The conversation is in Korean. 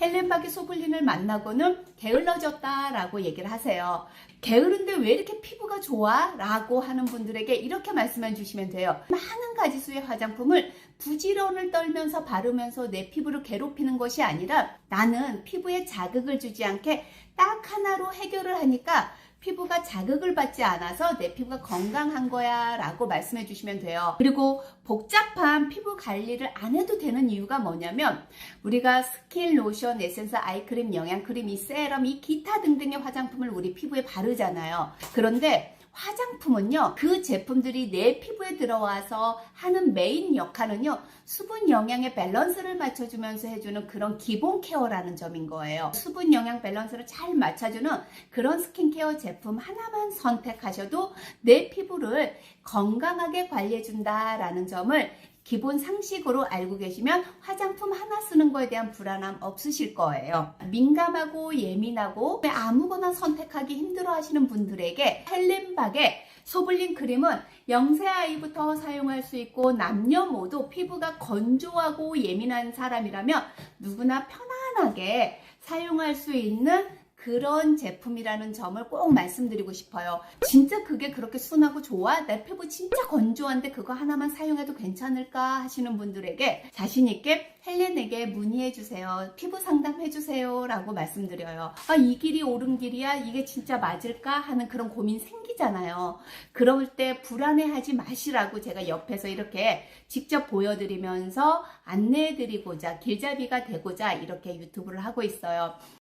헬렌박의 소블린을 만나고는 게을러졌다라고 얘기를 하세요. 게으른데 왜 이렇게 피부가 좋아? 라고 하는 분들에게 이렇게 말씀해 주시면 돼요. 많은 가지 수의 화장품을 부지런을 떨면서 바르면서 내 피부를 괴롭히는 것이 아니라 나는 피부에 자극을 주지 않게 딱 하나로 해결을 하니까 피부가 자극을 받지 않아서 내 피부가 건강한 거야 라고 말씀해 주시면 돼요. 그리고 복잡한 피부 관리를 안 해도 되는 이유가 뭐냐면 우리가 스킨, 로션, 에센스, 아이크림, 영양크림, 이 세럼, 이 기타 등등의 화장품을 우리 피부에 바르잖아요. 그런데 화장품은요, 그 제품들이 내 피부에 들어와서 하는 메인 역할은요, 수분 영양의 밸런스를 맞춰주면서 해주는 그런 기본 케어라는 점인 거예요. 수분 영양 밸런스를 잘 맞춰주는 그런 스킨케어 제품 하나만 선택하셔도 내 피부를 건강하게 관리해준다라는 점을 기본 상식으로 알고 계시면 화장품 하나 쓰는 거에 대한 불안함 없으실 거예요. 민감하고 예민하고 아무거나 선택하기 힘들어 하시는 분들에게 헬렌박의 소블린 크림은 0세 아이부터 사용할 수 있고 남녀 모두 피부가 건조하고 예민한 사람이라면 누구나 편안하게 사용할 수 있는 그런 제품이라는 점을 꼭 말씀드리고 싶어요. 진짜 그게 그렇게 순하고 좋아? 내 피부 진짜 건조한데 그거 하나만 사용해도 괜찮을까 하시는 분들에게 자신있게 헬렌에게 문의해주세요. 피부 상담해주세요. 라고 말씀드려요. 아, 이 길이 옳은 길이야? 이게 진짜 맞을까? 하는 그런 고민 생기잖아요. 그럴 때 불안해하지 마시라고 제가 옆에서 이렇게 직접 보여드리면서 안내해드리고자 길잡이가 되고자 이렇게 유튜브를 하고 있어요.